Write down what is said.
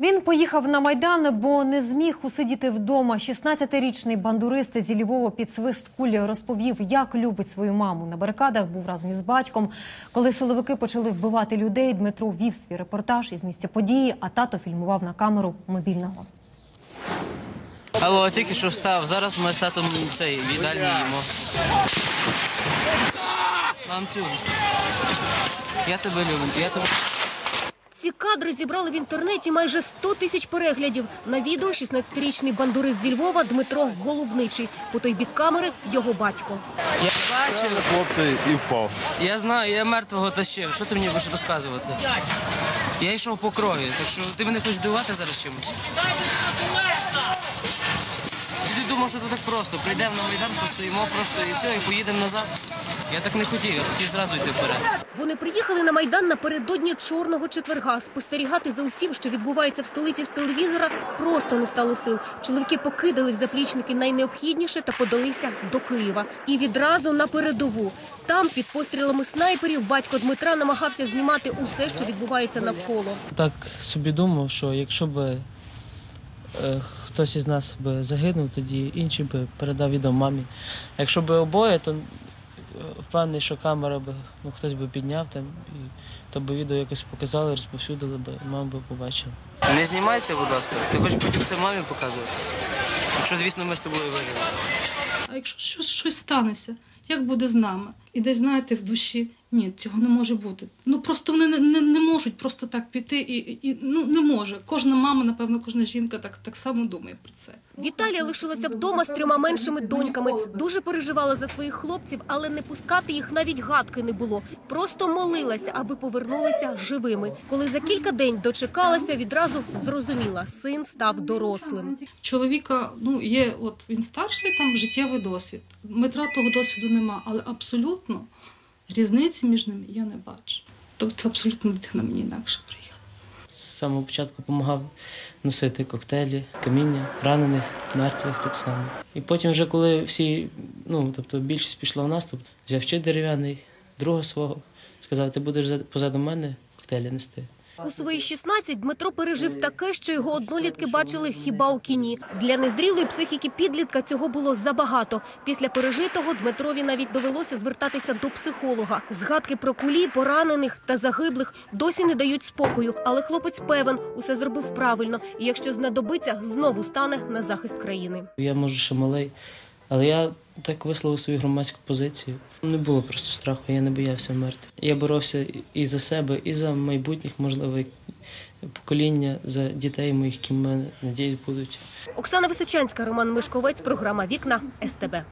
Він поїхав на Майдан, бо не зміг усидіти вдома. 16-річний бандурист зі Львова під свист кулі розповів, як любить свою маму. На барикадах був разом із батьком. Коли силовики почали вбивати людей, Дмитро вів свій репортаж із місця події, а тато фільмував на камеру мобільного. Алло, тільки що встав. Зараз ми з татом цей їдальні їмо. Нам цю. Я тебе люблю. Я тебе. Ці кадри зібрали в інтернеті майже 100 тисяч переглядів. На відео 16-річний бандурист зі Львова Дмитро Голубничий. По той бік камери його батько. Я бачив. хлопця і впав. Я знаю, я мертвого тащив. Що ти мені будеш розказувати? Я йшов по крові, так що ти мене хочеш дивувати зараз чимось? Ти думав, що це так просто. Прийдемо на Майдан, постоїмо просто і все, і поїдемо назад. Я так не хотів, я хотів зразу йти вперед. Вони приїхали на Майдан напередодні чорного четверга. Спостерігати за усім, що відбувається в столиці з телевізора, просто не стало сил. Чоловіки покидали в заплічники найнеобхідніше та подалися до Києва. І відразу на передову. Там, під пострілами снайперів, батько Дмитра намагався знімати усе, що відбувається навколо. Так собі думав, що якщо б е, хтось із нас би загинув, тоді інший би передав відео мамі. Якщо б обоє, то впевнений, що камера би ну, хтось би підняв там, і то би відео якось показали, розповсюдили би, і мама би побачила. Не знімайся, будь ласка. Ти хочеш потім це мамі показувати? Якщо, звісно, ми з тобою виживемо. А якщо щось, щось станеться, як буде з нами? І десь знаєте в душі, ні, цього не може бути. Ну просто вони не, не, не можуть просто так піти і, і ну не може. Кожна мама, напевно, кожна жінка так, так само думає про це. Віталія лишилася вдома з трьома меншими доньками. Дуже переживала за своїх хлопців, але не пускати їх навіть гадки не було. Просто молилася, аби повернулися живими. Коли за кілька день дочекалася, відразу зрозуміла, син став дорослим. Чоловіка, ну є, от він старший, там життєвий досвід. Дмитра того досвіду нема, але абсолютно різниці між ними я не бачу. Тобто абсолютно дитина мені інакше приїхала. З самого початку допомагав носити коктейлі, каміння, ранених, мертвих так само. І потім, вже коли всі, ну тобто більшість пішла в наступ, взяв ще дерев'яний, друга свого, сказав, ти будеш позаду мене коктейлі нести. У свої 16 Дмитро пережив таке, що його однолітки бачили хіба у кіні. Для незрілої психіки підлітка цього було забагато. Після пережитого Дмитрові навіть довелося звертатися до психолога. Згадки про кулі, поранених та загиблих досі не дають спокою. Але хлопець певен, усе зробив правильно. І якщо знадобиться, знову стане на захист країни. Я може ще малий, але я так висловив свою громадську позицію. Не було просто страху, я не боявся вмерти. Я боровся і за себе, і за майбутніх, можливо, покоління, за дітей моїх, які в мене, надіюсь, будуть. Оксана Височанська, Роман Мишковець, програма Вікна СТБ.